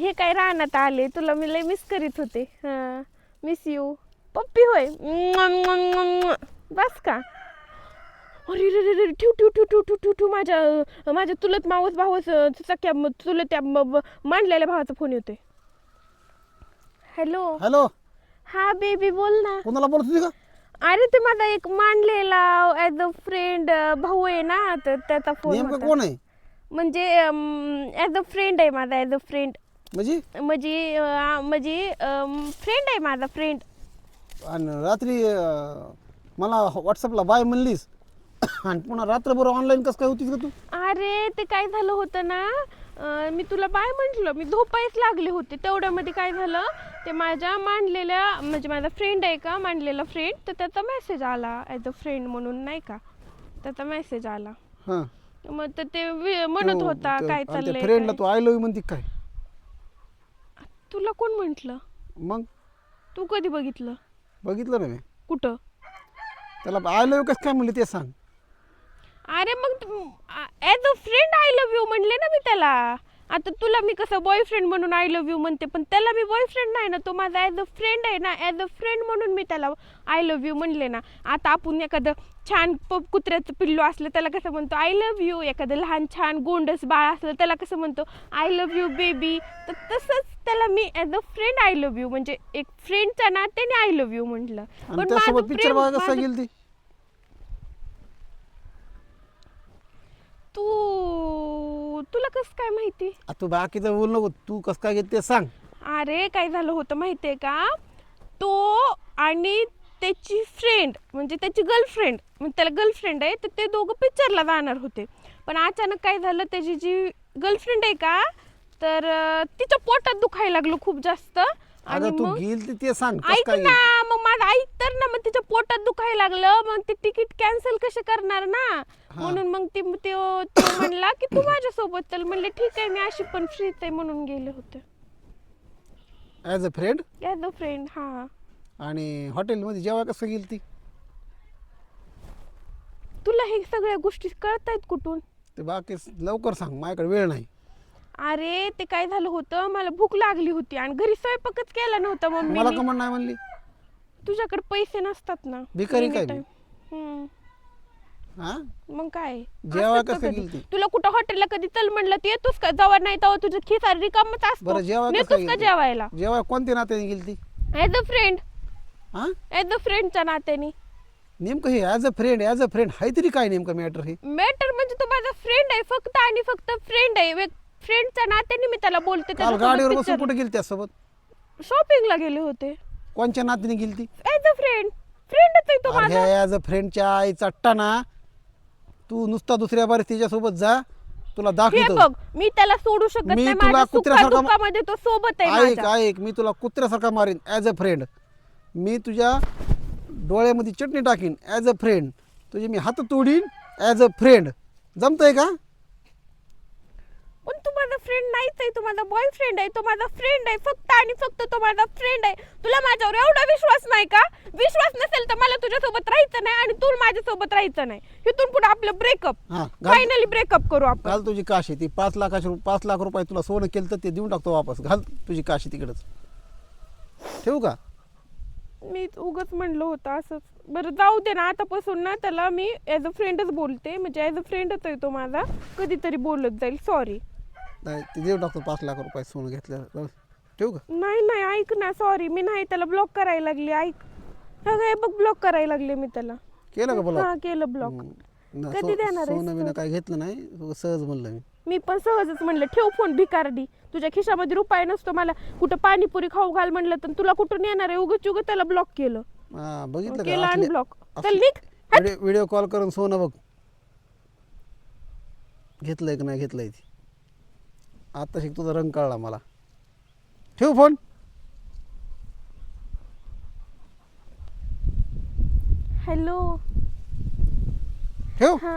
हे काय रानात आले? तुला मी लय मिस करीत होते. हां मिस यू पप्पी होय. बस का? अरे रे रे ठेव ठेव ठेव ठेव ठेव ठेव ठेव माझ्या माझ्या तुलत मावस भावस सख्या चुलत्या मांडलेल्या भावाचा फोन येतोय. हॅलो हॅलो हा बेबी बोल ना. कोणाला बोलत होती का? अरे ते माझा एक मांडलेला ऍज अ फ्रेंड भाऊ आहे ना तर त्याचा फोन नेमकं कोण आहे? म्हणजे ॲज अ फ्रेंड आहे माझा ॲज अ फ्रेंड म्हणजे? म्हणजे अं, म्हणजे फ्रेंड आहे माझा फ्रेंड आणि रात्री अं, मला व्हॉट्सअपला बाय म्हणलीस. आणि पुन्हा रात्रभर ऑनलाईन कसं काय होतीस का तू? अरे ते काय झालं होतं ना? अं, मी तुला बाय म्हटलं. मी झोपायच लागले होते. तेवढ्यामध्ये काय झालं? ते माझ्या मांडलेल्या म्हणजे माझा फ्रेंड आहे का? मांडलेला फ्रेंड तर त्याचा मेसेज आला ॲज अ फ्रेंड म्हणून नाही का? त्याचा मेसेज आला. हां. मग तर ते वि- म्हणत होता काय चाललंय फ्रेंडला काय. तू आय लव्ह म्हणते काय? तुला कोण म्हंटल? मग? तू कधी बघितलं? बघितलं ना मी. कुठं? त्याला आय लव्ह कसं काय म्हणली ते सांग. अरे मग as a friend I love you म्हणले ना मी त्याला. आता तुला मी कसं बॉयफ्रेंड म्हणून आय लव्ह यू म्हणते पण त्याला मी बॉयफ्रेंड नाही ना. तो माझा ॲज अ फ्रेंड आहे ना. ॲज अ फ्रेंड म्हणून मी त्याला आय लव्ह यू म्हणले ना. आता आपण एखादं छान प कुत्र्याचं पिल्लू असलं त्याला कसं म्हणतो? आय लव्ह यू एखादं लहान छान गोंडस बाळ असलं त्याला कसं म्हणतो? आय लव्ह यू बेबी तर तसंच त्याला मी as a friend I love you म्हणजे एक फ्रेंडच्या नात्याने आय लव्ह यू म्हटलं. आणि माझं त्यासोबत पिक्चर प्रेम- बघा कसं माझं- गेली ती तू तुला कसं काय माहिती? आ, तू बाकीचं बोल नको तू कसं काय गेली ते सांग. अरे काय झालं होतं माहितीये का? तो आणि त्याची फ्रेंड म्हणजे त्याची गर्लफ्रेंड म्हणजे त्याला गर्लफ्रेंड आहे तर ते दोघं पिक्चरला जाणार होते. पण अचानक काय झालं त्याची जी गर्लफ्रेंड आहे का तर अं, तिच्या पोटात दुखायला लागलं खूप जास्त. आणि अगं तू मग ते सांग कसं ऐक काय ना मग माझं ऐक तर ना मग तिच्या पोटात दुखायला लागलं मग ते तिकीट कॅन्सल कसे करणार ना? म्हणून मग ती तो म्हणला की तू माझ्यासोबत चल. म्हणले ठीक आहे मी अशी पण फ्रीच आहे म्हणून गेले होते. As a friend as a friend हा. आणि हॉटेलमध्ये जेव्हा कसं गेली ती? तुला हे सगळ्या गोष्टी कळतायत कुठून? ते बाकी लवकर सांग माझ्याकडे वेळ नाही. अरे ते काय झालं होतं? मला भूक लागली होती आणि घरी स्वयंपाकच केला नव्हता मला मम्मी नाही म्हणली? तुझ्याकडे पैसे नसतात ना. भिकारी काय. हम्म. हा? मग काय? जेवाय असतं कसं कधी. गेलती? तुला कुठं हॉटेलला कधी चल म्हणलं तर येतोस का? जवळ नाही तेव्हा तुझं खिसा रिकामच असतो. बरं जेवाय कसं नेतोस का? जेवायला? जेव्हा कोणत्या नात्याने गेली ती ॲज अ फ्रेंड हा? ॲज अ फ्रेंडच्या नात्याने. नेमकं हे as a friend as a friend हाय तरी काय नेमकं मॅटर हे? मॅटर म्हणजे तो माझा फ्रेंड आहे फक्त आणि फक्त फ्रेंड आहे. फ्रेंडच्या नात्याने मी त्याला बोलते काल गाडीवर बसून कुठे गेली त्यासोबत शॉपिंगला गेले होते. कोणच्या नात्याने गेली ती ॲज अ फ्रेंड फ्रेंडच आहे तो माझा. ॲज अ फ्रेंडच्या आईचा ना. तू नुसता दुसऱ्या बारी तिच्यासोबत जा. तुला हे दाखवतो. बघ मी त्याला सोडू शकत मी नाही. तुला माझ्या कुत्र्यासारखा सुखादुःखामध्ये तो सोबत आहे ऐक माझ्या. ऐक मी तुला कुत्र्यासारखा मारीन. ॲज अ फ्रेंड मी तुझ्या डोळ्यामध्ये चटणी टाकीन. ॲज अ फ्रेंड तुझे मी हात तोडीन. ॲज अ फ्रेंड जमतंय का? फ्रेंड नाहीच आहे तू माझा बॉयफ्रेंड आहे तो माझा फ्रेंड आहे फक्त आणि फक्त तो माझा फ्रेंड आहे. तुला माझ्यावर एवढा विश्वास नाही का? विश्वास नसेल तर मला तुझ्यासोबत राहायचं नाही आणि तू माझ्यासोबत राहायचं नाही. इथून पुढे आपलं ब्रेकअप हा घाल. फायनली ब्रेकअप करू आपण. घाल तुझी काशी ती पाच लाखाची रु- पाच लाख रुपये तुला सोनं केलं तर ते देऊन टाकतो वापस. घाल तुझी काशी तिकडच. ठेवू का? मी उगच म्हणलं होतं असंच. बरं जाऊ दे ना आतापासून ना त्याला मी ॲज अ फ्रेंडच बोलते. म्हणजे ॲज अ फ्रेंडच आहे तो माझा. कधीतरी बोलत जाईल. सॉरी नाही ते देऊन टाकतो पाच लाख रुपये सोनं घेतलं. जाऊ. ठेवू का? नाही नाही ऐक ना सॉरी मी नाही त्याला ब्लॉक करायला लागली ऐक. हा बघ ब्लॉक करायला लागले मी त्याला. केलं का बोला हा केलं ब्लॉक कधी देणार आहेस सोनं बिनं काय घेतलं नाही सहज म्हणलं मी. मी पण सहजच म्हणलं ठेव फोन भिकारडी. तुझ्या खिशामध्ये रुपये नसतो मला कुठं पाणीपुरी खाऊ घाल म्हणलं तर तुला कुठून येणार आहे? उगच उगच त्याला ब्लॉक केलं. हा बघितलं केलं का असले- unblock. चल निघ. व्हिडिओ कॉल करून सोनं बघ. घेतलंय का नाही घेतलंय ती. आता शिक तुझा रंग कळला मला. ठेवू फोन? हॅलो. ठेव? हा.